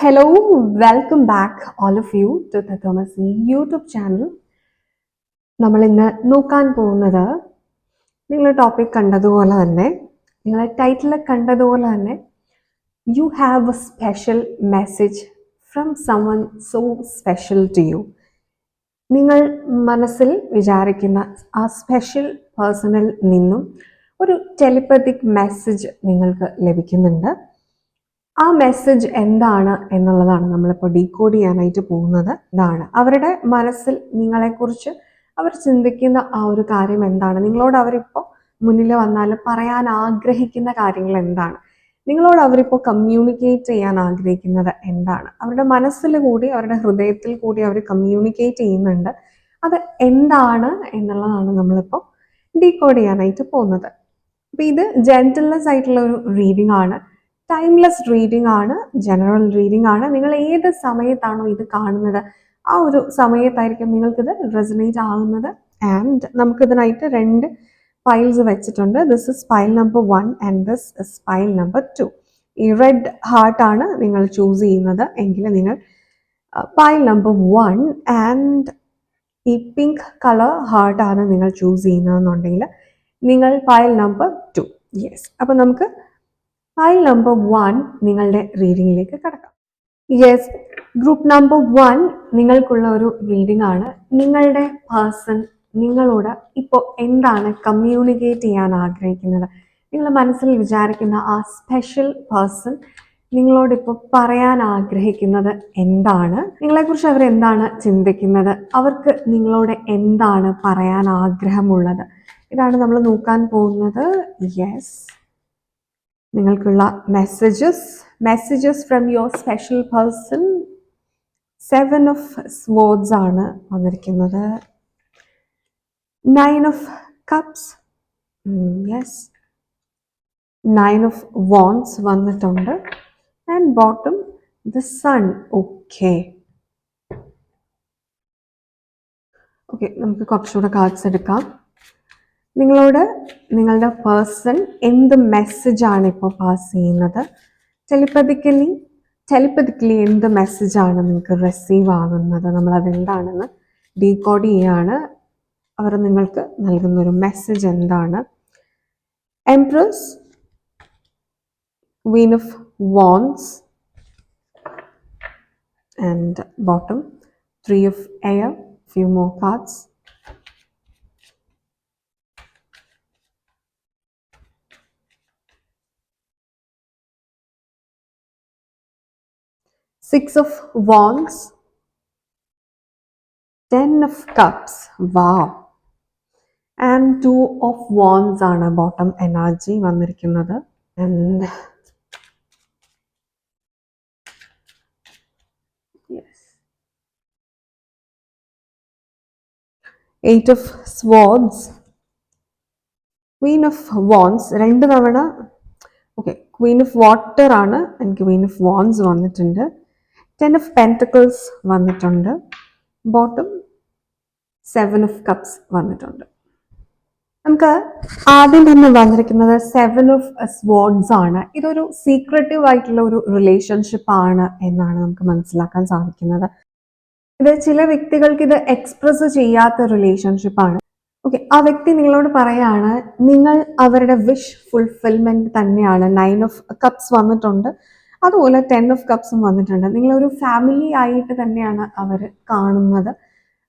Hello welcome back all of you to the Thomas YouTube channel നമ്മൾ ഇന്ന് നോക്കാൻ പോകുന്നത് നിങ്ങൾ ടോപ്പിക് കണ്ടതുപോലെ തന്നെ നിങ്ങൾ ടൈറ്റിൽ കണ്ടതുപോലെ തന്നെ you have a special message from someone so special to you നിങ്ങൾ മനസ്സിൽ വിചാരിക്കുന്ന ആ സ്പെഷ്യൽ പേഴ്സണിൽ നിന്നും ഒരു ടെലിപ്പത്തിക് മെസ്സേജ് നിങ്ങൾക്ക് ലഭിക്കുന്നുണ്ട്. ആ മെസ്സേജ് എന്താണ് എന്നുള്ളതാണ് നമ്മളിപ്പോൾ ഡീകോഡ് ചെയ്യാനായിട്ട് പോകുന്നത്. ഇതാണ്. അവരുടെ മനസ്സിൽ നിങ്ങളെക്കുറിച്ച് അവർ ചിന്തിക്കുന്ന ആ ഒരു കാര്യം എന്താണ്? നിങ്ങളോട് അവരിപ്പോൾ മുന്നിൽ വന്നാൽ പറയാൻ ആഗ്രഹിക്കുന്ന കാര്യങ്ങൾ എന്താണ്? നിങ്ങളോട് അവരിപ്പോൾ കമ്മ്യൂണിക്കേറ്റ് ചെയ്യാൻ ആഗ്രഹിക്കുന്നത് എന്താണ്? അവരുടെ മനസ്സിൽ കൂടി അവരുടെ ഹൃദയത്തിൽ കൂടി അവർ കമ്മ്യൂണിക്കേറ്റ് ചെയ്യുന്നുണ്ട്. അത് എന്താണ് എന്നുള്ളതാണ് നമ്മളിപ്പോൾ ഡീകോഡ് ചെയ്യാനായിട്ട് പോകുന്നത്. അപ്പോൾ ഇത് ജെന്റിൽനെസ് ആയിട്ടുള്ള ഒരു റീഡിംഗ് ആണ്. ടൈംലെസ് റീഡിംഗ് ആണ് ജനറൽ റീഡിംഗ് ആണ്. നിങ്ങൾ ഏത് സമയത്താണോ ഇത് കാണുന്നത് ആ ഒരു സമയത്തായിരിക്കും നിങ്ങൾക്കിത് റെസനേറ്റ് ആകുന്നത്. ആൻഡ് നമുക്കിതിനായിട്ട് രണ്ട് ഫയൽസ് വെച്ചിട്ടുണ്ട്. This is file number one and this is file number two ഈ റെഡ് ഹാർട്ട് ആണ് നിങ്ങൾ ചൂസ് ചെയ്യുന്നത്. എങ്കിൽ നിങ്ങൾ ഫയൽ നമ്പർ വൺ ആൻഡ് ഈ പിങ്ക് കളർ ഹാർട്ടാണ് നിങ്ങൾ ചൂസ് ചെയ്യുന്നതെന്നുണ്ടെങ്കിൽ നിങ്ങൾ ഫയൽ നമ്പർ ടു യെസ് അപ്പോൾ നമുക്ക് ഫയൽ നമ്പർ വൺ നിങ്ങളുടെ റീഡിങ്ങിലേക്ക് കടക്കാം. യെസ് ഗ്രൂപ്പ് നമ്പർ വൺ നിങ്ങൾക്കുള്ള ഒരു റീഡിംഗ് ആണ്. നിങ്ങളുടെ പേഴ്സൺ നിങ്ങളോട് ഇപ്പോൾ എന്താണ് കമ്മ്യൂണിക്കേറ്റ് ചെയ്യാൻ ആഗ്രഹിക്കുന്നത്? നിങ്ങൾ മനസ്സിൽ വിചാരിക്കുന്ന ആ സ്പെഷ്യൽ പേഴ്സൺ നിങ്ങളോട് ഇപ്പോൾ പറയാൻ ആഗ്രഹിക്കുന്നത് എന്താണ്? നിങ്ങളെക്കുറിച്ച് അവർ എന്താണ് ചിന്തിക്കുന്നത്? അവർക്ക് നിങ്ങളോട് എന്താണ് പറയാൻ ആഗ്രഹമുള്ളത്? ഇതാണ് നമ്മൾ നോക്കാൻ പോകുന്നത്. യെസ് നിങ്ങൾക്കുള്ള messages messages from your special person seven of swords ആണ് വന്നിരിക്കുന്നത്. Nine of cups yes nine of wands വന്നിട്ടുണ്ട്. And bottom the sun okay okay നമുക്ക് കുറച്ചുകൂടെ കാർഡ്സ് എടുക്കാം. നിങ്ങളോട് നിങ്ങളുടെ പേഴ്സൺ എന്ത് മെസ്സേജാണ് ഇപ്പോൾ പാസ് ചെയ്യുന്നത്? ടെലിപ്പതിക്കലി ടെലിപ്പതിക്കലി എന്ത് മെസ്സേജാണ് നിങ്ങൾക്ക് റിസീവ് ആകുന്നത്? നമ്മൾ അതെന്താണെന്ന് ഡീകോഡ് ചെയ്യാണ്. അവർ നിങ്ങൾക്ക് നൽകുന്ന ഒരു മെസ്സേജ് എന്താണ്? Empress queen of wands and bottom three of air few more cards Six of wands Ten of cups വാ ആൻഡ് Two ഓഫ് വോൺസ് ആണ് ബോട്ടം എനർജി വന്നിരിക്കുന്നത്. And eight of swords queen of wands രണ്ട് തവണ. Okay Queen of water ആണ്. എനിക്ക് Queen of wands വന്നിട്ടുണ്ട്. Ten of pentacles വന്നിട്ടുണ്ട്. Bottom seven of cups വന്നിട്ടുണ്ട്. നമുക്ക് ആദ്യം തന്നെ വന്നിരിക്കുന്നത് സെവൻ ഓഫ് സ്വാഡ്സ് ആണ്. ഇതൊരു സീക്രട്ടീവ് ആയിട്ടുള്ള ഒരു റിലേഷൻഷിപ്പ് ആണ് എന്നാണ് നമുക്ക് മനസ്സിലാക്കാൻ സാധിക്കുന്നത്. ഇത് ചില വ്യക്തികൾക്ക് ഇത് എക്സ്പ്രസ് ചെയ്യാത്ത റിലേഷൻഷിപ്പ് ആണ്. ഓക്കെ ആ വ്യക്തി നിങ്ങളോട് പറയാണ് നിങ്ങൾ അവരുടെ വിഷ് ഫുൾഫിൽമെന്റ് തന്നെയാണ്. നയൻ ഓഫ് കപ്സ് വന്നിട്ടുണ്ട്. അതുപോലെ ടെൻ ഓഫ് കപ്സും വന്നിട്ടുണ്ട്. നിങ്ങളൊരു ഫാമിലി ആയിട്ട് തന്നെയാണ് അവർ കാണുന്നത്.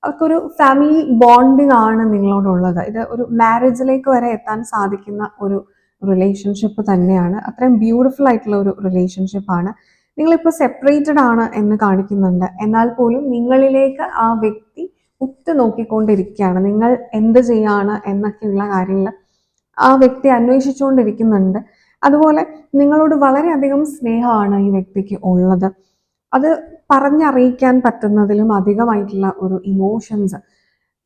അവർക്കൊരു ഫാമിലി ബോണ്ടിങ് ആണ് നിങ്ങളോടുള്ളത്. ഇത് ഒരു മാരേജിലേക്ക് വരെ എത്താൻ സാധിക്കുന്ന ഒരു റിലേഷൻഷിപ്പ് തന്നെയാണ്. അത്രയും ബ്യൂട്ടിഫുൾ ആയിട്ടുള്ള ഒരു റിലേഷൻഷിപ്പ് ആണ്. നിങ്ങളിപ്പോൾ സെപ്പറേറ്റഡ് ആണ് എന്ന് കാണിക്കുന്നുണ്ട്. എന്നാൽ പോലും നിങ്ങളിലേക്ക് ആ വ്യക്തി ഉറ്റു നോക്കിക്കൊണ്ടിരിക്കുകയാണ്. നിങ്ങൾ എന്ത് ചെയ്യാണ് എന്നൊക്കെയുള്ള കാര്യങ്ങൾ ആ വ്യക്തി അന്വേഷിച്ചുകൊണ്ടിരിക്കുന്നുണ്ട്. അതുപോലെ നിങ്ങളോട് വളരെയധികം സ്നേഹമാണ് ഈ വ്യക്തിക്ക് ഉള്ളത്. അത് പറഞ്ഞറിയിക്കാൻ പറ്റുന്നതിലും അധികമായിട്ടുള്ള ഒരു ഇമോഷൻസ്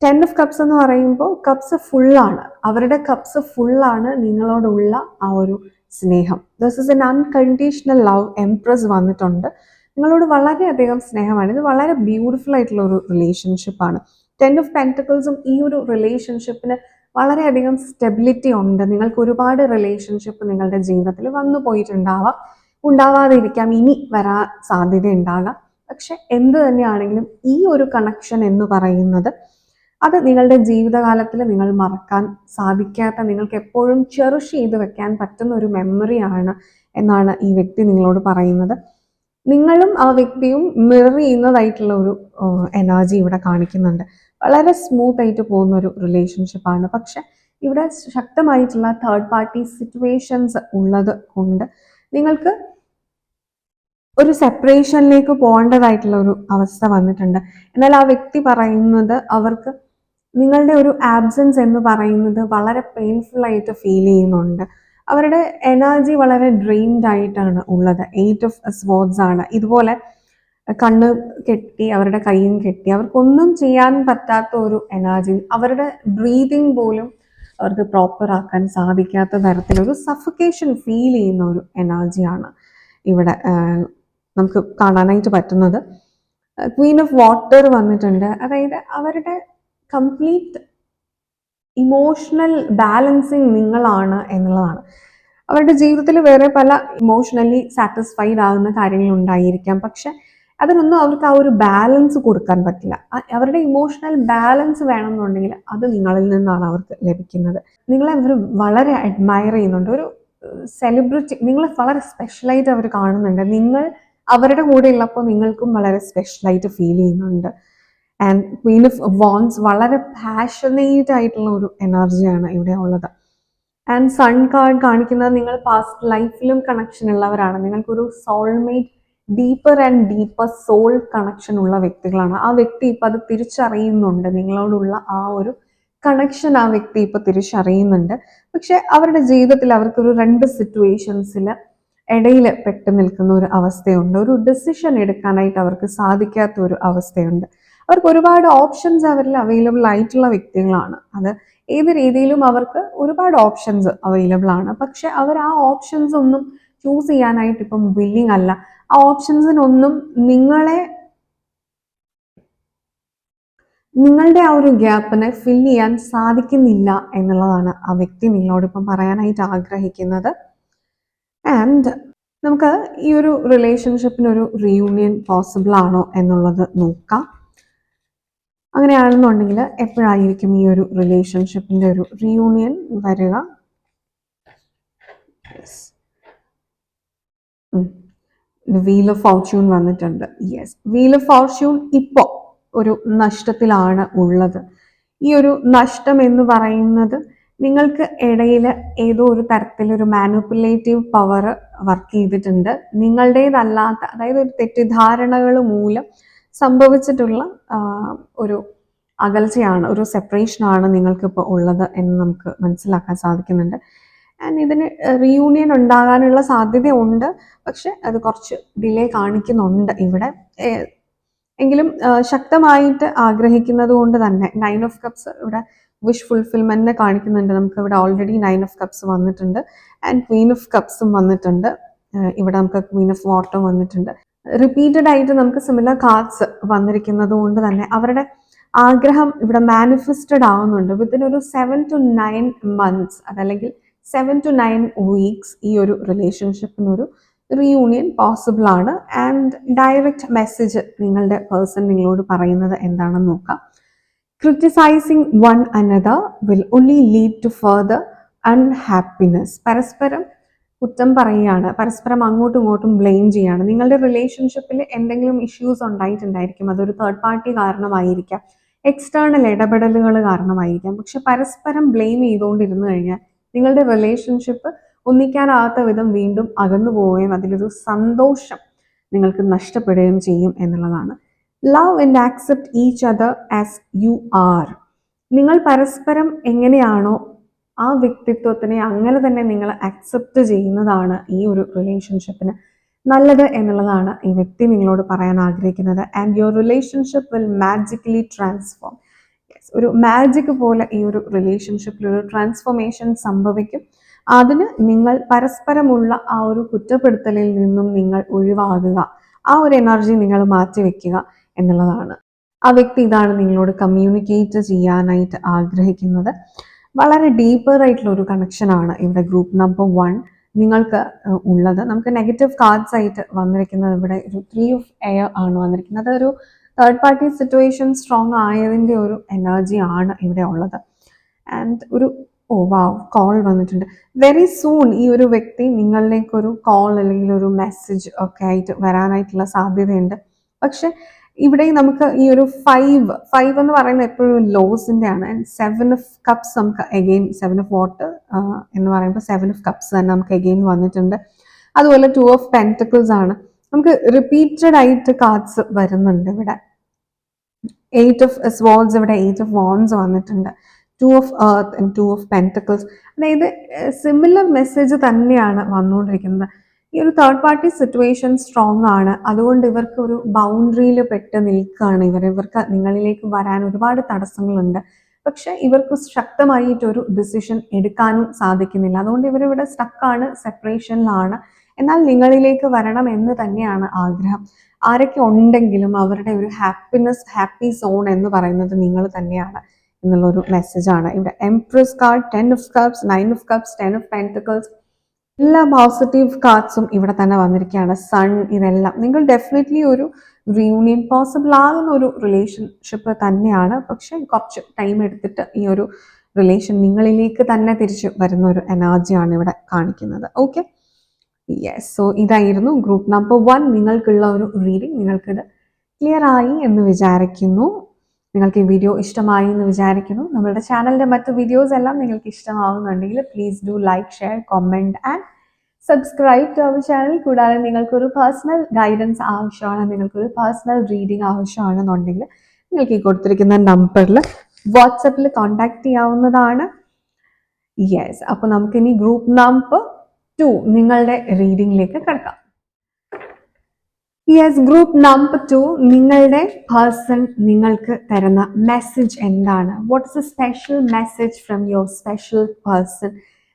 ടെൻ ഓഫ് കപ്സ് എന്ന് പറയുമ്പോൾ കപ്സ് ഫുള്ളാണ് അവരുടെ കപ്സ് ഫുള്ളാണ് നിങ്ങളോടുള്ള ആ ഒരു സ്നേഹം. This is an unconditional love empress വന്നിട്ടുണ്ട്. നിങ്ങളോട് വളരെയധികം സ്നേഹമാണ്. ഇത് വളരെ ബ്യൂട്ടിഫുൾ ആയിട്ടുള്ള ഒരു റിലേഷൻഷിപ്പാണ് ടെൻ ഓഫ് പെന്റക്കിൾസും ഈ ഒരു റിലേഷൻഷിപ്പിന് വളരെയധികം സ്റ്റെബിലിറ്റി ഉണ്ട്. നിങ്ങൾക്ക് ഒരുപാട് റിലേഷൻഷിപ്പ് നിങ്ങളുടെ ജീവിതത്തിൽ വന്നു പോയിട്ടുണ്ടാവാം. ഉണ്ടാവാതിരിക്കാം. ഇനി വരാൻ സാധ്യത ഉണ്ടാകാം. പക്ഷെ എന്ത് തന്നെയാണെങ്കിലും ഈ ഒരു കണക്ഷൻ എന്ന് പറയുന്നത് അത് നിങ്ങളുടെ ജീവിതകാലത്തിൽ നിങ്ങൾ മറക്കാൻ സാധിക്കാത്ത നിങ്ങൾക്ക് എപ്പോഴും ചെറുഷ് ചെയ്ത് വെക്കാൻ പറ്റുന്ന ഒരു മെമ്മറിയാണ് എന്നാണ് ഈ വ്യക്തി നിങ്ങളോട് പറയുന്നത്. നിങ്ങളും ആ വ്യക്തിയും മിറർ ചെയ്യുന്നതായിട്ടുള്ള ഒരു എനർജി ഇവിടെ കാണിക്കുന്നുണ്ട്. വളരെ സ്മൂത്ത് ആയിട്ട് പോകുന്ന ഒരു റിലേഷൻഷിപ്പാണ് പക്ഷെ ഇവിടെ ശക്തമായിട്ടുള്ള തേർഡ് പാർട്ടി സിറ്റുവേഷൻസ് ഉള്ളത് കൊണ്ട് നിങ്ങൾക്ക് ഒരു സെപ്പറേഷനിലേക്ക് പോകേണ്ടതായിട്ടുള്ള ഒരു അവസ്ഥ വന്നിട്ടുണ്ട്. എന്നാൽ ആ വ്യക്തി പറയുന്നത് അവർക്ക് നിങ്ങളുടെ ഒരു ആബ്സെൻസ് എന്ന് പറയുന്നത് വളരെ പെയിൻഫുൾ ആയിട്ട് ഫീൽ ചെയ്യുന്നുണ്ട്. അവരുടെ എനർജി വളരെ ഡ്രെയിൻഡ് ആയിട്ടാണ് ഉള്ളത്. എയ്റ്റ് ഓഫ് സ്പോർട്സ് ആണ്. ഇതുപോലെ കണ്ണ് കെട്ടി അവരുടെ കൈയും കെട്ടി അവർക്കൊന്നും ചെയ്യാൻ പറ്റാത്ത ഒരു എനർജി അവരുടെ ബ്രീതിങ് പോലും അവർക്ക് പ്രോപ്പർ ആക്കാൻ സാധിക്കാത്ത തരത്തിലൊരു സഫക്കേഷൻ ഫീൽ ചെയ്യുന്ന ഒരു എനർജിയാണ് ഇവിടെ നമുക്ക് കാണാനായിട്ട് പറ്റുന്നത്. ക്വീൻ ഓഫ് വാട്ടർ വന്നിട്ടുണ്ട്. അതായത് അവരുടെ കംപ്ലീറ്റ് ഇമോഷണൽ ബാലൻസിങ് നിങ്ങളാണ് എന്നുള്ളതാണ്. അവരുടെ ജീവിതത്തിൽ വേറെ പല ഇമോഷണലി സാറ്റിസ്ഫൈഡ് ആകുന്ന കാര്യങ്ങൾ ഉണ്ടായിരിക്കാം. പക്ഷെ അതിനൊന്നും അവർക്ക് ആ ഒരു ബാലൻസ് കൊടുക്കാൻ പറ്റില്ല. അവരുടെ ഇമോഷണൽ ബാലൻസ് വേണമെന്നുണ്ടെങ്കിൽ അത് നിങ്ങളിൽ നിന്നാണ് അവർക്ക് ലഭിക്കുന്നത്. നിങ്ങളെ അവർ വളരെ അഡ്മയർ ചെയ്യുന്നുണ്ട്. ഒരു സെലിബ്രിറ്റി നിങ്ങളെ വളരെ സ്പെഷ്യലായിട്ട് അവർ കാണുന്നുണ്ട്. നിങ്ങൾ അവരുടെ കൂടെ ഉള്ളപ്പോൾ നിങ്ങൾക്കും വളരെ സ്പെഷ്യലായിട്ട് ഫീൽ ചെയ്യുന്നുണ്ട്. ആൻഡ് ക്വീൻ ഓഫ് വോൺസ് വളരെ പാഷനേറ്റ് ആയിട്ടുള്ള ഒരു എനർജിയാണ് ഇവിടെ ഉള്ളത്. ആൻഡ് സൺ കാർഡ് കാണിക്കുന്നത് നിങ്ങൾ പാസ്റ്റ് ലൈഫിലും കണക്ഷൻ ഉള്ളവരാണ്. നിങ്ങൾക്കൊരു soulmate deeper and deeper soul connection ഉള്ള വ്യക്തികളാണ്. ആ വ്യക്തി ഇപ്പം അത് തിരിച്ചറിയുന്നുണ്ട്. നിങ്ങളോടുള്ള ആ ഒരു കണക്ഷൻ ആ വ്യക്തി ഇപ്പം തിരിച്ചറിയുന്നുണ്ട്. പക്ഷെ അവരുടെ ജീവിതത്തിൽ അവർക്കൊരു രണ്ട് സിറ്റുവേഷൻസിൽ ഇടയിൽ പെട്ടു നിൽക്കുന്ന ഒരു അവസ്ഥയുണ്ട്. ഒരു ഡെസിഷൻ എടുക്കാനായിട്ട് അവർക്ക് സാധിക്കാത്ത ഒരു അവസ്ഥയുണ്ട്. അവർക്ക് ഒരുപാട് ഓപ്ഷൻസ് അവരിൽ അവൈലബിൾ ആയിട്ടുള്ള വ്യക്തികളാണ്. അത് ഏത് രീതിയിലും അവർക്ക് ഒരുപാട് ഓപ്ഷൻസ് അവൈലബിൾ ആണ്. പക്ഷെ അവർ ആ ഓപ്ഷൻസ് ഒന്നും ചൂസ് ചെയ്യാനായിട്ട് ഇപ്പം വില്ലിങ് അല്ല. ആ ഓപ്ഷൻസിനൊന്നും നിങ്ങളെ നിങ്ങളുടെ ആ ഒരു ഗ്യാപ്പിനെ ഫിൽ ചെയ്യാൻ സാധിക്കുന്നില്ല എന്നുള്ളതാണ് ആ വ്യക്തി നിങ്ങളോട് ഇപ്പം പറയാനായിട്ട് ആഗ്രഹിക്കുന്നത്. ആൻഡ് നമുക്ക് ഈ ഒരു റിലേഷൻഷിപ്പിന് ഒരു റീയൂണിയൻ പോസിബിൾ ആണോ എന്നുള്ളത് നോക്കാം. അങ്ങനെയാണെന്നുണ്ടെങ്കിൽ എപ്പോഴായിരിക്കും ഈ ഒരു റിലേഷൻഷിപ്പിന്റെ ഒരു റിയൂണിയൻ വരിക? വീൽ ഓഫ് ഫോർച്യൂൺ വന്നിട്ടുണ്ട്. യെസ് വീൽ ഓഫ് ഫോർച്യൂൺ ഇപ്പോൾ ഒരു നഷ്ടത്തിലാണ് ഉള്ളത്. ഈ ഒരു നഷ്ടം എന്ന് പറയുന്നത് നിങ്ങൾക്ക് ഇടയിൽ ഏതോ ഒരു തരത്തിലൊരു മാനുപ്പുലേറ്റീവ് പവർ വർക്ക് ചെയ്തിട്ടുണ്ട്. നിങ്ങളുടേതല്ലാത്ത അതായത് ഒരു തെറ്റിദ്ധാരണകൾ മൂലം സംഭവിച്ചിട്ടുള്ള ഒരു അകൽച്ചയാണ് ഒരു സെപ്പറേഷനാണ് നിങ്ങൾക്കിപ്പോൾ ഉള്ളത് എന്ന് നമുക്ക് മനസ്സിലാക്കാൻ സാധിക്കുന്നുണ്ട്. ആൻഡ് ഇതിന് റീയൂണിയൻ ഉണ്ടാകാനുള്ള സാധ്യത ഉണ്ട് പക്ഷെ അത് കുറച്ച് ഡിലേ കാണിക്കുന്നുണ്ട് ഇവിടെ. എങ്കിലും ശക്തമായിട്ട് ആഗ്രഹിക്കുന്നത് കൊണ്ട് തന്നെ നയൻ ഓഫ് കപ്സ് ഇവിടെ വിഷ് ഫുൾഫിൽമെന്റ് കാണിക്കുന്നുണ്ട്. നമുക്ക് ഇവിടെ ഓൾറെഡി നയൻ ഓഫ് കപ്സ് വന്നിട്ടുണ്ട്. ആൻഡ് ക്വീൻ ഓഫ് കപ്സും വന്നിട്ടുണ്ട്. ഇവിടെ നമുക്ക് ക്വീൻ ഓഫ് വാട്ടറും വന്നിട്ടുണ്ട്. റിപ്പീറ്റഡ് ആയിട്ട് നമുക്ക് സിമിലർ കാർഡ്സ് വന്നിരിക്കുന്നത് കൊണ്ട് തന്നെ അവരുടെ ആഗ്രഹം ഇവിടെ മാനിഫെസ്റ്റഡ് ആവുന്നുണ്ട്. വിത്തിൻ ഒരു സെവൻ ടു നയൻ മന്ത്സ് അതല്ലെങ്കിൽ സെവൻ ടു നയൻ വീക്സ് ഈ ഒരു റിലേഷൻഷിപ്പിനൊരു റീയൂണിയൻ പോസിബിൾ ആണ്. ആൻഡ് ഡയറക്റ്റ് മെസ്സേജ് നിങ്ങളുടെ പേഴ്സൺ നിങ്ങളോട് പറയുന്നത് എന്താണെന്ന് നോക്കാം. Criticising one another will only lead to further unhappiness പരസ്പരം കുറ്റം പറയുകയാണ്. പരസ്പരം അങ്ങോട്ടും ഇങ്ങോട്ടും ബ്ലെയിം ചെയ്യാണ് നിങ്ങളുടെ റിലേഷൻഷിപ്പിൽ എന്തെങ്കിലും ഇഷ്യൂസ് ഉണ്ടായിട്ടുണ്ടായിരിക്കും. അതൊരു തേർഡ് പാർട്ടി കാരണമായിരിക്കാം. എക്സ്റ്റേണൽ ഇടപെടലുകൾ കാരണമായിരിക്കാം. പക്ഷെ പരസ്പരം ബ്ലെയിം ചെയ്തുകൊണ്ടിരുന്നു കഴിഞ്ഞാൽ നിങ്ങളുടെ റിലേഷൻഷിപ്പ് ഒന്നിക്കാനാകാത്ത വിധം വീണ്ടും അകന്നു പോവുകയും അതിലൊരു സന്തോഷം നിങ്ങൾക്ക് നഷ്ടപ്പെടുകയും ചെയ്യും എന്നുള്ളതാണ്. Love and accept each other as you are നിങ്ങൾ പരസ്പരം എങ്ങനെയാണോ ആ വ്യക്തിത്വത്തിനെ അങ്ങനെ തന്നെ നിങ്ങൾ അക്സെപ്റ്റ് ചെയ്യുന്നതാണ് ഈ ഒരു റിലേഷൻഷിപ്പിന് നല്ലത് എന്നുള്ളതാണ് ഈ വ്യക്തി നിങ്ങളോട് പറയാൻ ആഗ്രഹിക്കുന്നത്. And your relationship will magically transform ഒരു മാജിക് പോലെ ഈ ഒരു റിലേഷൻഷിപ്പിൽ ഒരു ട്രാൻസ്ഫോർമേഷൻ സംഭവിക്കും. അതിന് നിങ്ങൾ പരസ്പരമുള്ള ആ ഒരു കുറ്റപ്പെടുത്തലിൽ നിന്നും നിങ്ങൾ ഒഴിവാകുക. ആ ഒരു എനർജി നിങ്ങൾ മാറ്റി വെക്കുക എന്നുള്ളതാണ്. ആ വ്യക്തി ഇതാണ് നിങ്ങളോട് കമ്മ്യൂണിക്കേറ്റ് ചെയ്യാനായിട്ട് ആഗ്രഹിക്കുന്നത്. വളരെ ഡീപ്പർ ആയിട്ടുള്ള ഒരു കണക്ഷനാണ് ഇവിടെ ഗ്രൂപ്പ് നമ്പർ വൺ നിങ്ങൾക്ക് ഉള്ളത്. നമുക്ക് നെഗറ്റീവ് കാർഡ്സ് ആയിട്ട് വന്നിരിക്കുന്നത് ഇവിടെ ഒരു ത്രീ ഓഫ് എയർ ആണ് വന്നിരിക്കുന്നത്. അതൊരു തേർഡ് പാർട്ടി സിറ്റുവേഷൻ സ്ട്രോങ് ആയതിന്റെ ഒരു എനർജി ആണ് ഇവിടെ ഉള്ളത്. ആൻഡ് ഒരു ഓ വാവ് കോൾ വന്നിട്ടുണ്ട്. വെരി സൂൺ ഈ ഒരു വ്യക്തി നിങ്ങളിലേക്ക് ഒരു കോൾ അല്ലെങ്കിൽ ഒരു മെസ്സേജ് ഒക്കെ ആയിട്ട് വരാനായിട്ടുള്ള സാധ്യതയുണ്ട്. പക്ഷെ ഇവിടെ നമുക്ക് ഈ ഒരു ഫൈവ് ഫൈവ് എന്ന് പറയുന്നത് എപ്പോഴും ലോസിന്റെ ആണ് ആൻഡ് സെവൻ ഓഫ് കപ്സ് നമുക്ക് എഗെയിൻ സെവൻ ഓഫ് വാട്ടർ എന്ന് പറയുമ്പോൾ സെവൻ ഓഫ് കപ്സ് തന്നെ നമുക്ക് എഗെയിൻ വന്നിട്ടുണ്ട്. അതുപോലെ ടു ഓഫ് പെന്റക്കിൾസ് ആണ്. നമുക്ക് റിപ്പീറ്റഡ് ആയിട്ട് കാർഡ്സ് വരുന്നുണ്ട് ഇവിടെ. എയ്റ്റ് ഓഫ് സ്വാൾസ് ഇവിടെ എയ്റ്റ് ഓഫ് വോൺസ് വന്നിട്ടുണ്ട്. Two of earth and two of pentacles അതായത് സിമിലർ മെസ്സേജ് തന്നെയാണ് വന്നുകൊണ്ടിരിക്കുന്നത്. ഈ ഒരു തേർഡ് പാർട്ടി സിറ്റുവേഷൻ സ്ട്രോങ് ആണ്. അതുകൊണ്ട് ഇവർക്ക് ഒരു ബൗണ്ടറിയിൽ പെട്ട് നിൽക്കുകയാണ് ഇവർ. ഇവർക്ക് നിങ്ങളിലേക്ക് വരാൻ ഒരുപാട് തടസ്സങ്ങളുണ്ട്. പക്ഷെ ഇവർക്ക് ശക്തമായിട്ടൊരു ഡിസിഷൻ എടുക്കാനും സാധിക്കുന്നില്ല. അതുകൊണ്ട് ഇവരിവിടെ സ്റ്റക്കാണ് സെപ്പറേഷനിലാണ് എന്നാൽ നിങ്ങളിലേക്ക് വരണം എന്ന് തന്നെയാണ് ആഗ്രഹം. ആരൊക്കെ ഉണ്ടെങ്കിലും അവരുടെ ഒരു ഹാപ്പിനെസ് ഹാപ്പി സോൺ എന്ന് പറയുന്നത് നിങ്ങൾ തന്നെയാണ് എന്നുള്ളൊരു മെസ്സേജാണ് ഇവിടെ empress card ten of cups nine of cups ten of pentacles എല്ലാ പോസിറ്റീവ് കാർഡ്സും ഇവിടെ തന്നെ വന്നിരിക്കുകയാണ്. സൺ ഇതെല്ലാം. നിങ്ങൾ ഡെഫിനറ്റ്ലി ഒരു റീയൂണിയൻ പോസിബിൾ ആകുന്ന ഒരു റിലേഷൻഷിപ്പ് തന്നെയാണ്. പക്ഷെ കുറച്ച് ടൈം എടുത്തിട്ട് ഈ ഒരു റിലേഷൻ നിങ്ങളിലേക്ക് തന്നെ തിരിച്ച് വരുന്ന ഒരു എനർജിയാണ് ഇവിടെ കാണിക്കുന്നത്. ഓക്കെ യെസ് സോ ഇതായിരുന്നു ഗ്രൂപ്പ് നമ്പർ വൺ നിങ്ങൾക്കുള്ള ഒരു റീഡിംഗ് നിങ്ങൾക്കിത് ക്ലിയർ ആയി എന്ന് വിചാരിക്കുന്നു. നിങ്ങൾക്ക് ഈ വീഡിയോ ഇഷ്ടമായി എന്ന് വിചാരിക്കുന്നു. നമ്മളുടെ ചാനലിന്റെ മറ്റ് വീഡിയോസ് എല്ലാം നിങ്ങൾക്ക് ഇഷ്ടമാവുന്നുണ്ടെങ്കിൽ please do like share comment and subscribe to our channel കൂടാതെ നിങ്ങൾക്കൊരു പേഴ്സണൽ ഗൈഡൻസ് ആവശ്യമാണ് നിങ്ങൾക്കൊരു പേഴ്സണൽ റീഡിംഗ് ആവശ്യമാണെന്നുണ്ടെങ്കിൽ നിങ്ങൾക്ക് ഈ കൊടുത്തിരിക്കുന്ന നമ്പറിൽ വാട്സപ്പിൽ കോൺടാക്ട് ചെയ്യാവുന്നതാണ്. യെസ് അപ്പോൾ നമുക്കിനി ഗ്രൂപ്പ് നമ്പർ ടു നിങ്ങളുടെ റീഡിങ്ങിലേക്ക് കിടക്കാം. യെസ് ഗ്രൂപ്പ് നമ്പർ ടു നിങ്ങളുടെ പേഴ്സൺ നിങ്ങൾക്ക് തരുന്ന മെസ്സേജ് എന്താണ്? What's a special message from your special person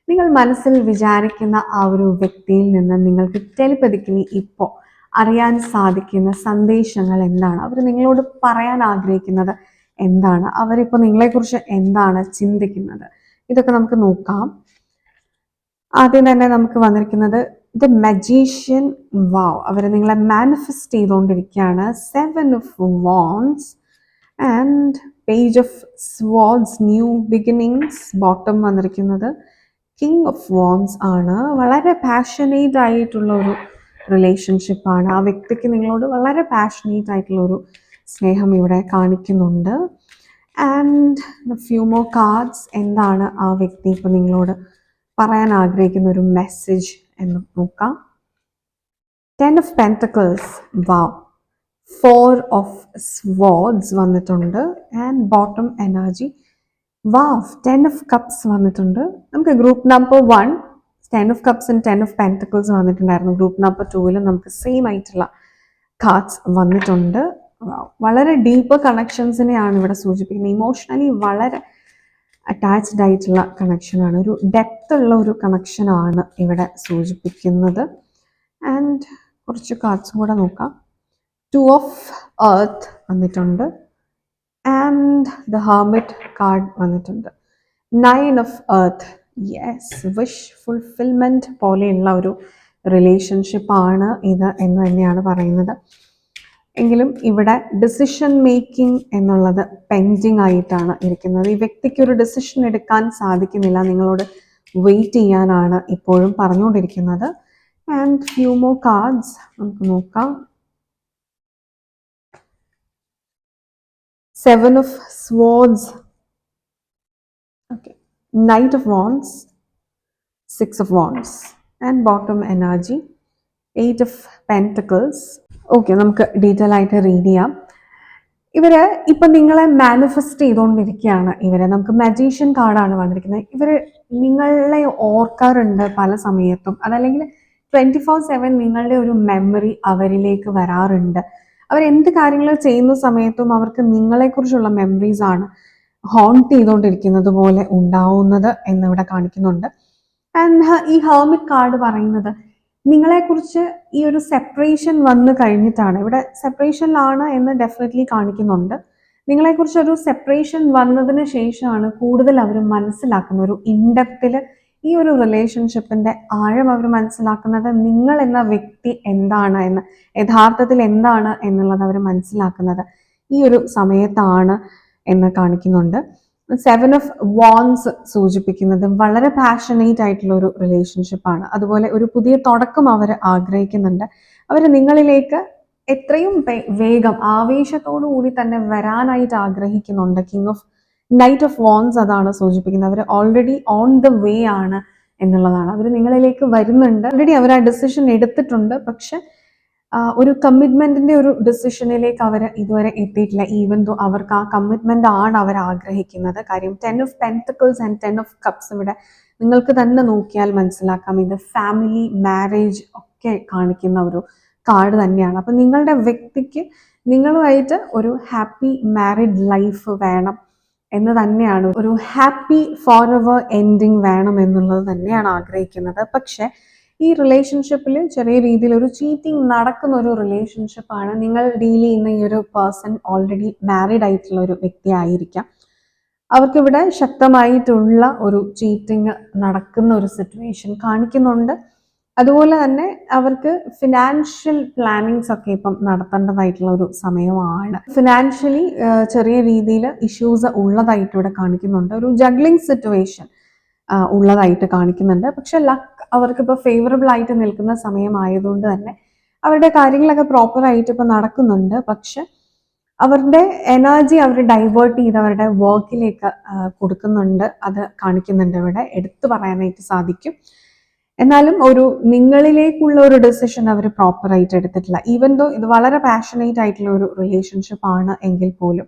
നിങ്ങൾ മനസ്സിൽ വിചാരിക്കുന്ന ആ ഒരു വ്യക്തിയിൽ നിന്ന് നിങ്ങൾക്ക് ടെലിപ്പതിക്കലി ഇപ്പോൾ അറിയാൻ സാധിക്കുന്ന സന്ദേശങ്ങൾ എന്താണ്? അവർ നിങ്ങളോട് പറയാൻ ആഗ്രഹിക്കുന്നത് എന്താണ്? അവരിപ്പോൾ നിങ്ങളെക്കുറിച്ച് എന്താണ് ചിന്തിക്കുന്നത്? ഇതൊക്കെ നമുക്ക് നോക്കാം. ആദ്യം തന്നെ നമുക്ക് വന്നിരിക്കുന്നത് ദ മജീഷ്യൻ വാവ് അവർ നിങ്ങളെ മാനിഫെസ്റ്റ് ചെയ്തുകൊണ്ടിരിക്കുകയാണ് seven of wands and page of swords new beginnings bottom വന്നിരിക്കുന്നത്. കിങ് ഓഫ് വോൺസ് ആണ്. വളരെ പാഷനേറ്റ് ആയിട്ടുള്ള ഒരു റിലേഷൻഷിപ്പാണ് ആ വ്യക്തിക്ക് നിങ്ങളോട് വളരെ പാഷനേറ്റ് ആയിട്ടുള്ള ഒരു സ്നേഹം ഇവിടെ കാണിക്കുന്നുണ്ട്. ആൻഡ് ഫ്യൂ മോർ കാർഡ്സ് എന്താണ് ആ വ്യക്തി ഇപ്പോൾ നിങ്ങളോട് പറയാൻ ആഗ്രഹിക്കുന്ന ഒരു മെസ്സേജ് എന്ന് നോക്കാം. Ten of pentacles wow four of swords വന്നിട്ടുണ്ട്. And bottom energy wow ten of cups വന്നിട്ടുണ്ട്. നമുക്ക് group number one ten of cups and ten of pentacles വന്നിട്ടുണ്ടായിരുന്നു. ഗ്രൂപ്പ് നമ്പർ ടൂവിലും നമുക്ക് സെയിം ആയിട്ടുള്ള കാർഡ്സ് വന്നിട്ടുണ്ട്. വളരെ ഡീപ്പ് കണക്ഷൻസിനെയാണ് ഇവിടെ സൂചിപ്പിക്കുന്നത്. ഇമോഷണലി വളരെ അറ്റാച്ച്ഡ് ആയിട്ടുള്ള കണക്ഷനാണ് ഒരു ഡെപ്ത് ഉള്ള ഒരു കണക്ഷനാണ് ഇവിടെ സൂചിപ്പിക്കുന്നത്. ആൻഡ് കുറച്ച് കാർഡ്സും കൂടെ നോക്കാം. ടു ഓഫ് എർത്ത് വന്നിട്ടുണ്ട്. ആൻഡ് ദ ഹാമിറ്റ് കാർഡ് വന്നിട്ടുണ്ട്. Nine of earth yes wish fulfilment പോലെയുള്ള ഒരു റിലേഷൻഷിപ്പാണ് ഇത് എന്ന് തന്നെയാണ് പറയുന്നത്. എങ്കിലും ഇവിടെ ഡിസിഷൻ മേക്കിംഗ് എന്നുള്ളത് പെൻഡിങ് ആയിട്ടാണ് ഇരിക്കുന്നത്. ഈ വ്യക്തിക്ക് ഒരു ഡിസിഷൻ എടുക്കാൻ സാധിക്കുന്നില്ല. നിങ്ങളോട് വെയിറ്റ് ചെയ്യാനാണ് ഇപ്പോഴും പറഞ്ഞുകൊണ്ടിരിക്കുന്നത്. ആൻഡ് ഫ്യൂ മോർ കാർഡ്സ് നമുക്ക് നോക്കാം. Seven of swords okay knight of wands six of wands and bottom energy eight of pentacles okay നമുക്ക് ഡീറ്റെയിൽ ആയിട്ട് റീഡ് ചെയ്യാം. ഇവർ ഇപ്പൊ നിങ്ങളെ മാനിഫെസ്റ്റ് ചെയ്തുകൊണ്ടിരിക്കുകയാണ് ഇവരെ. നമുക്ക് മജീഷ്യൻ കാർഡാണ് വന്നിരിക്കുന്നത്. ഇവർ നിങ്ങളെ ഓർക്കാറുണ്ട് പല സമയത്തും. അതല്ലെങ്കിൽ ട്വന്റി ഫോർ സെവൻ നിങ്ങളുടെ ഒരു മെമ്മറി അവരിലേക്ക് വരാറുണ്ട്. അവർ എന്ത് കാര്യങ്ങൾ ചെയ്യുന്ന സമയത്തും അവർക്ക് നിങ്ങളെക്കുറിച്ചുള്ള മെമ്മറീസ് ആണ് ഹോണ്ട് ചെയ്തുകൊണ്ടിരിക്കുന്നത് പോലെ ഉണ്ടാവുന്നത് എന്നിവിടെ കാണിക്കുന്നുണ്ട്. ആൻഡ് ഈ ഹേർമിറ്റ് കാർഡ് പറയുന്നത് നിങ്ങളെക്കുറിച്ച് ഈ ഒരു സെപ്പറേഷൻ വന്നു കഴിഞ്ഞിട്ടാണ്. ഇവിടെ സെപ്പറേഷനിലാണ് എന്ന് ഡെഫിനറ്റ്ലി കാണിക്കുന്നുണ്ട്. നിങ്ങളെക്കുറിച്ച് ഒരു സെപ്പറേഷൻ വന്നതിന് ശേഷമാണ് കൂടുതൽ അവർ മനസ്സിലാക്കുന്ന ഒരു ഇൻഡെപ്തിൽ ഈ ഒരു റിലേഷൻഷിപ്പിന്റെ ആഴം അവർ മനസ്സിലാക്കുന്നത് നിങ്ങൾ എന്ന വ്യക്തി എന്താണ് എന്ന് യഥാർത്ഥത്തിൽ എന്താണ് എന്നുള്ളത് അവർ മനസ്സിലാക്കുന്നത് ഈ ഒരു സമയത്താണ് എന്ന് കാണിക്കുന്നുണ്ട്. സെവൻ ഓഫ് വാൺസ് സൂചിപ്പിക്കുന്നത് വളരെ പാഷനേറ്റ് ആയിട്ടുള്ള ഒരു റിലേഷൻഷിപ്പാണ് അതുപോലെ ഒരു പുതിയ തുടക്കം അവർ ആഗ്രഹിക്കുന്നുണ്ട്. അവർ നിങ്ങളിലേക്ക് എത്രയും വേഗം ആവേശത്തോടു കൂടി തന്നെ വരാനായിട്ട് ആഗ്രഹിക്കുന്നുണ്ട്. King of knight of wands അതാണ് സൂചിപ്പിക്കുന്നത്. അവർ ഓൾറെഡി ഓൺ ദ വേ ആണ് എന്നുള്ളതാണ്. അവർ നിങ്ങളിലേക്ക് വരുന്നുണ്ട്. ഓൾറെഡി അവർ ആ ഡെസിഷൻ എടുത്തിട്ടുണ്ട്. പക്ഷെ ഒരു കമ്മിറ്റ്മെന്റിന്റെ ഒരു ഡെസിഷനിലേക്ക് അവർ ഇതുവരെ എത്തിയിട്ടില്ല. ഈവൻ ദോ അവർക്ക് ആ കമ്മിറ്റ്മെന്റ് ആണ് അവർ ആഗ്രഹിക്കുന്നത്. കാര്യം ten of pentacles and ten of cups ഇവിടെ നിങ്ങൾക്ക് തന്നെ നോക്കിയാൽ മനസ്സിലാക്കാം. ഇത് ഫാമിലി മാരേജ് ഒക്കെ കാണിക്കുന്ന ഒരു കാർഡ് തന്നെയാണ്. അപ്പം നിങ്ങളുടെ വ്യക്തിക്ക് നിങ്ങളുമായിട്ട് ഒരു ഹാപ്പി മാരിഡ് ലൈഫ് വേണം. എന്ന് തന്നെയാണ്. ഒരു ഹാപ്പി ഫോർ എവർ എൻഡിങ് വേണം എന്നുള്ളത് തന്നെയാണ് ആഗ്രഹിക്കുന്നത്. പക്ഷെ ഈ റിലേഷൻഷിപ്പിൽ ചെറിയ രീതിയിൽ ഒരു ചീറ്റിംഗ് നടക്കുന്ന ഒരു റിലേഷൻഷിപ്പാണ് നിങ്ങൾ ഡീൽ ചെയ്യുന്ന ഈ ഒരു പേഴ്സൺ ഓൾറെഡി മാരീഡ് ആയിട്ടുള്ള ഒരു വ്യക്തി ആയിരിക്കാം അവർക്കിവിടെ ശക്തമായിട്ടുള്ള ഒരു ചീറ്റിംഗ് നടക്കുന്ന ഒരു സിറ്റുവേഷൻ കാണിക്കുന്നുണ്ട്. അതുപോലെ തന്നെ അവർക്ക് ഫിനാൻഷ്യൽ പ്ലാനിങ്സ് ഒക്കെ ഇപ്പം നടത്തേണ്ടതായിട്ടുള്ള ഒരു സമയമാണ് ഫിനാൻഷ്യലി ചെറിയ രീതിയിൽ ഇഷ്യൂസ് ഉള്ളതായിട്ട് ഇവിടെ കാണിക്കുന്നുണ്ട്. ഒരു ജഗ്ലിംഗ് സിറ്റുവേഷൻ ഉള്ളതായിട്ട് കാണിക്കുന്നുണ്ട്. പക്ഷെ ലക്ക് അവർക്ക് ഇപ്പോൾ ഫേവറബിൾ ആയിട്ട് നിൽക്കുന്ന സമയമായതുകൊണ്ട് തന്നെ അവരുടെ കാര്യങ്ങളൊക്കെ പ്രോപ്പർ ആയിട്ട് ഇപ്പം നടക്കുന്നുണ്ട്. പക്ഷെ അവരുടെ എനർജി അവർ ഡൈവേർട്ട് ചെയ്ത് അവരുടെ വർക്കിലേക്ക് കൊടുക്കുന്നുണ്ട്. അത് കാണിക്കുന്നുണ്ട് ഇവിടെ. എടുത്തു പറയാനായിട്ട് സാധിക്കും. എന്നാലും ഒരു നിങ്ങളിലേക്കുള്ള ഒരു ഡിസിഷൻ അവർ പ്രോപ്പറായിട്ട് എടുത്തിട്ടില്ല. ഈവൻ ദോ ഇത് വളരെ പാഷനേറ്റ് ആയിട്ടുള്ള ഒരു റിലേഷൻഷിപ്പ് ആണ് എങ്കിൽ പോലും.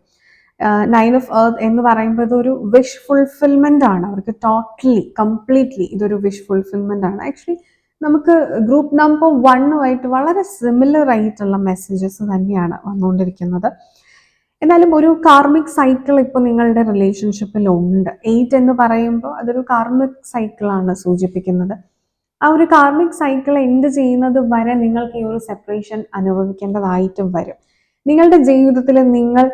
നയൻ ഓഫ് എർത്ത് എന്ന് പറയുമ്പോൾ ഇതൊരു വിഷ് ഫുൾഫിൽമെന്റ് ആണ്. അവർക്ക് ടോട്ടലി കംപ്ലീറ്റ്ലി ഇതൊരു വിഷ് ഫുൾഫിൽമെന്റ് ആണ്. ആക്ച്വലി നമുക്ക് ഗ്രൂപ്പ് നമ്പർ വണ്ണുമായിട്ട് വളരെ സിമിലർ ആയിട്ടുള്ള മെസ്സേജസ് തന്നെയാണ് വന്നുകൊണ്ടിരിക്കുന്നത്. എന്നാലും ഒരു കാർമിക് സൈക്കിൾ ഇപ്പോൾ നിങ്ങളുടെ റിലേഷൻഷിപ്പിൽ ഉണ്ട്. എയ്റ്റ് എന്ന് പറയുമ്പോൾ അതൊരു കാർമിക് സൈക്കിളാണ് സൂചിപ്പിക്കുന്നത്. ആ ഒരു കാർമിക് സൈക്കിൾ എൻഡ് ചെയ്യുന്നത് വരെ നിങ്ങൾക്ക് ഈ ഒരു സെപ്പറേഷൻ അനുഭവിക്കേണ്ടതായിട്ടും വരും. നിങ്ങളുടെ ജീവിതത്തിൽ നിങ്ങൾ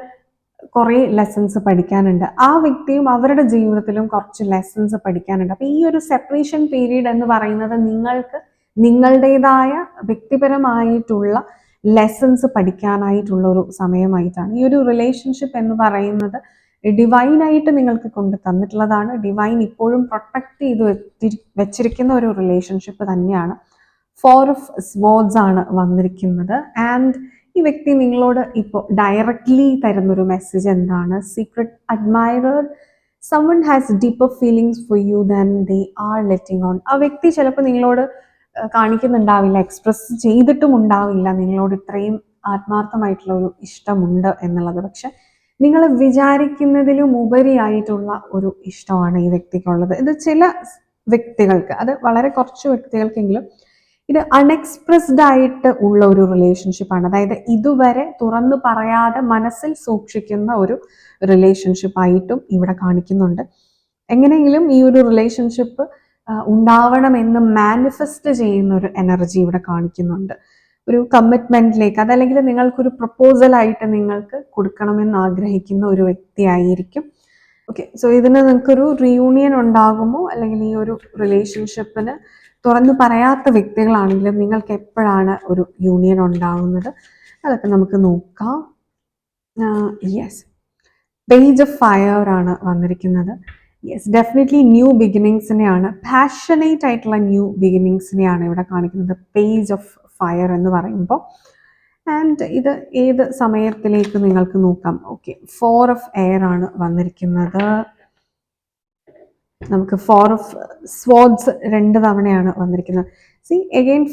കുറേ ലെസൺസ് പഠിക്കാനുണ്ട്. ആ വ്യക്തിയും അവരുടെ ജീവിതത്തിലും കുറച്ച് ലെസൺസ് പഠിക്കാനുണ്ട്. അപ്പോൾ ഈ ഒരു സെപ്പറേഷൻ പീരീഡ് എന്ന് പറയുന്നത് നിങ്ങൾക്ക് നിങ്ങളുടേതായ വ്യക്തിപരമായിട്ടുള്ള ലെസൺസ് പഠിക്കാനായിട്ടുള്ള ഒരു സമയമായിട്ടാണ്. ഈ ഒരു റിലേഷൻഷിപ്പ് എന്ന് പറയുന്നത് ഡിവൈനായിട്ട് നിങ്ങൾക്ക് കൊണ്ട് തന്നിട്ടുള്ളതാണ് ഡിവൈൻ ഇപ്പോഴും പ്രൊട്ടക്ട് ചെയ്ത് വെച്ചിരിക്കുന്ന ഒരു റിലേഷൻഷിപ്പ് തന്നെയാണ്. ഫോർ ഓഫ് സ്വോർഡ്സ് ആണ് വന്നിരിക്കുന്നത്. ആൻഡ് ഈ വ്യക്തി നിങ്ങളോട് ഇപ്പോൾ ഡയറക്ട്ലി തരുന്നൊരു മെസ്സേജ് എന്താണ്? Secret admirer someone has deeper feelings for you than they are letting on ആ വ്യക്തി ചിലപ്പോൾ നിങ്ങളോട് കാണിക്കുന്നുണ്ടാവില്ല എക്സ്പ്രസ് ചെയ്തിട്ടും ഉണ്ടാവില്ല നിങ്ങളോട് ഇത്രയും ആത്മാർത്ഥമായിട്ടുള്ള ഒരു ഇഷ്ടമുണ്ട് എന്നുള്ളത്. പക്ഷെ നിങ്ങൾ വിചാരിക്കുന്നതിലും ഉപരിയായിട്ടുള്ള ഒരു ഇഷ്ടമാണ് ഈ വ്യക്തിക്കുള്ളത്. ഇത് ചില വ്യക്തികൾക്ക് അത് വളരെ കുറച്ച് വ്യക്തികൾക്കെങ്കിലും ഇത് അൺഎക്സ്പ്രസ്ഡ് ആയിട്ട് ഉള്ള ഒരു റിലേഷൻഷിപ്പാണ് അതായത് ഇതുവരെ തുറന്നു പറയാതെ മനസ്സിൽ സൂക്ഷിക്കുന്ന ഒരു റിലേഷൻഷിപ്പ് ആയിട്ടും ഇവിടെ കാണിക്കുന്നുണ്ട്. എങ്ങനെയെങ്കിലും ഈ ഒരു റിലേഷൻഷിപ്പ് ഉണ്ടാവണമെന്ന് മാനിഫെസ്റ്റ് ചെയ്യുന്ന ഒരു എനർജി ഇവിടെ കാണിക്കുന്നുണ്ട്. ഒരു കമ്മിറ്റ്മെന്റിലേക്ക് അതല്ലെങ്കിൽ നിങ്ങൾക്കൊരു പ്രപ്പോസലായിട്ട് നിങ്ങൾക്ക് കൊടുക്കണമെന്ന് ആഗ്രഹിക്കുന്ന ഒരു വ്യക്തിയായിരിക്കും ഓക്കെ സോ ഇതിന് നിങ്ങൾക്കൊരു റിയൂണിയൻ ഉണ്ടാകുമോ? അല്ലെങ്കിൽ ഈ ഒരു റിലേഷൻഷിപ്പിന് തുറന്നു പറയാത്ത വ്യക്തികളാണെങ്കിലും നിങ്ങൾക്ക് എപ്പോഴാണ് ഒരു യൂണിയൻ ഉണ്ടാകുന്നത് അതൊക്കെ നമുക്ക് നോക്കാം. യെസ് പേജ് ഓഫ് ഫയർ ആണ് വന്നിരിക്കുന്നത്. യെസ് ഡെഫിനറ്റ്ലി ന്യൂ ബിഗിനിങ്സിനെയാണ് പാഷനേറ്റ് ആയിട്ടുള്ള ന്യൂ ബിഗിനിങ്സിനെയാണ് ഇവിടെ കാണിക്കുന്നത്. പേജ് ഓഫ് ഫയർ എന്ന് പറയുമ്പോൾ ആൻഡ് ഇത് ഏത് സമയത്തിലേക്ക് നിങ്ങൾക്ക് നോക്കാം? ഓക്കെ ഫോർ ഓഫ് എയർ ആണ് വന്നിരിക്കുന്നത്. നമുക്ക് ഫോർ ഓഫ് സ്വാഡ്സ് രണ്ട് തവണയാണ് വന്നിരിക്കുന്നത്. സി എഗെയിൻ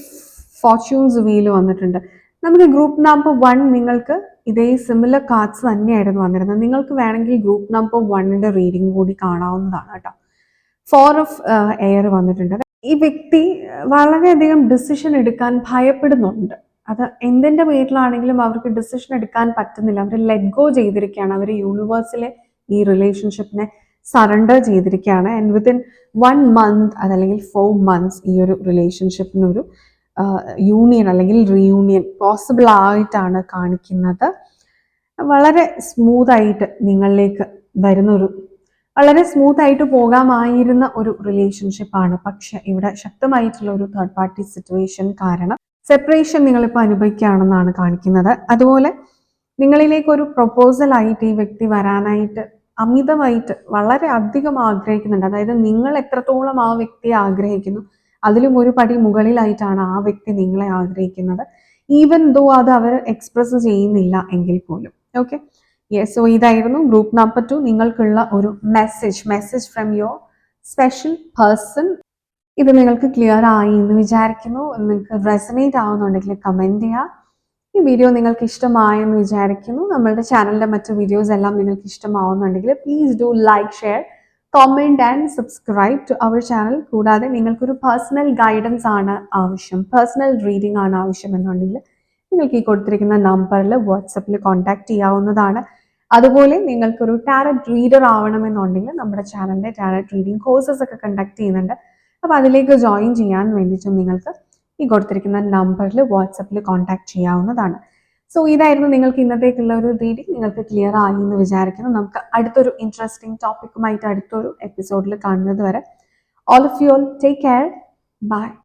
ഫോർച്യൂൺസ് വീൽ വന്നിട്ടുണ്ട്. നമുക്ക് ഗ്രൂപ്പ് നമ്പർ വൺ നിങ്ങൾക്ക് ഇതേ സിമിലർ കാർഡ്സ് തന്നെയായിരുന്നു വന്നിരുന്നത്. നിങ്ങൾക്ക് വേണമെങ്കിൽ ഗ്രൂപ്പ് നമ്പർ വണ്ണിന്റെ റീഡിംഗ് കൂടി കാണാവുന്നതാണ് കേട്ടോ. ഫോർ ഓഫ് എയർ വന്നിട്ടുണ്ട്. ഈ വ്യക്തി വളരെയധികം ഡിസിഷൻ എടുക്കാൻ ഭയപ്പെടുന്നുണ്ട്. അത് എന്തിന്റെ പേരിലാണെങ്കിലും അവർക്ക് ഡിസിഷൻ എടുക്കാൻ പറ്റുന്നില്ല. അവർ ലെറ്റ് ഗോ ചെയ്തിരിക്കുകയാണ്. അവർ യൂണിവേഴ്സിലെ ഈ റിലേഷൻഷിപ്പിനെ സറണ്ടർ ചെയ്തിരിക്കുകയാണ്. ആൻഡ് വിത്തിൻ വൺ മന്ത് അതല്ലെങ്കിൽ ഫോർ മന്ത്സ് ഈ ഒരു റിലേഷൻഷിപ്പിനൊരു യൂണിയൻ അല്ലെങ്കിൽ റീയൂണിയൻ പോസിബിൾ ആയിട്ടാണ് കാണിക്കുന്നത്. വളരെ സ്മൂത്തായിട്ട് നിങ്ങളിലേക്ക് വരുന്നൊരു വളരെ സ്മൂത്ത് ആയിട്ട് പോകാമായിരുന്ന ഒരു റിലേഷൻഷിപ്പ് ആണ്. പക്ഷെ ഇവിടെ ശക്തമായിട്ടുള്ള ഒരു തേർഡ് പാർട്ടി സിറ്റുവേഷൻ കാരണം സെപ്പറേഷൻ നിങ്ങളിപ്പോൾ അനുഭവിക്കുകയാണെന്നാണ് കാണിക്കുന്നത്. അതുപോലെ നിങ്ങളിലേക്ക് ഒരു പ്രൊപ്പോസൽ ആയിട്ട് ഈ വ്യക്തി വരാനായിട്ട് അമിതമായിട്ട് വളരെ അധികം ആഗ്രഹിക്കുന്നുണ്ട്. അതായത് നിങ്ങൾ എത്രത്തോളം ആ വ്യക്തിയെ ആഗ്രഹിക്കുന്നു അതിലും ഒരു പടി മുകളിലായിട്ടാണ് ആ വ്യക്തി നിങ്ങളെ ആഗ്രഹിക്കുന്നത്. ഈവൻ ദോ അത് അവർ എക്സ്പ്രസ് ചെയ്യുന്നില്ല എങ്കിൽ പോലും. ഓക്കെ യെസ് സോ ഇതായിരുന്നു ഗ്രൂപ്പ് നമ്പർ ടു നിങ്ങൾക്കുള്ള ഒരു message message from your special person ഇത് നിങ്ങൾക്ക് ക്ലിയർ ആയി എന്ന് വിചാരിക്കുന്നു. നിങ്ങൾക്ക് റെസനേറ്റ് ആവുന്നുണ്ടെങ്കിൽ കമന്റ് ചെയ്യുക ഈ വീഡിയോ നിങ്ങൾക്ക് ഇഷ്ടമായെന്ന് വിചാരിക്കുന്നു. നമ്മളുടെ ചാനലിന്റെ മറ്റു വീഡിയോസ് എല്ലാം നിങ്ങൾക്ക് ഇഷ്ടമാവുന്നുണ്ടെങ്കിൽ please do like share comment and subscribe to our channel കൂടാതെ നിങ്ങൾക്കൊരു പേഴ്സണൽ ഗൈഡൻസ് ആണ് ആവശ്യം. പേഴ്സണൽ റീഡിംഗ് ആണ് ആവശ്യം എന്നുണ്ടെങ്കിൽ നിങ്ങൾക്ക് ഈ കൊടുത്തിരിക്കുന്ന നമ്പറിൽ വാട്സപ്പിൽ കോൺടാക്റ്റ് ചെയ്യാവുന്നതാണ്. അതുപോലെ നിങ്ങൾക്കൊരു ടാരറ്റ് റീഡർ ആവണമെന്നുണ്ടെങ്കിൽ നമ്മുടെ ചാനലിന്റെ ടാരറ്റ് റീഡിംഗ് കോഴ്സസ് ഒക്കെ കണ്ടക്ട് ചെയ്യുന്നുണ്ട്. അപ്പോൾ അതിലേക്ക് ജോയിൻ ചെയ്യാൻ വേണ്ടിയിട്ടും നിങ്ങൾക്ക് ഈ കൊടുത്തിരിക്കുന്ന നമ്പറിൽ വാട്സപ്പിൽ കോൺടാക്ട് ചെയ്യാവുന്നതാണ്. സോ ഇതായിരുന്നു നിങ്ങൾക്ക് ഇന്നത്തേക്കുള്ള ഒരു റീഡിംഗ് നിങ്ങൾക്ക് ക്ലിയർ ആയി എന്ന് വിചാരിക്കുന്നു. നമുക്ക് അടുത്തൊരു ഇൻട്രസ്റ്റിംഗ് ടോപ്പിക്കുമായിട്ട് അടുത്തൊരു എപ്പിസോഡിൽ കാണുന്നത് വരെ all of you all take care bye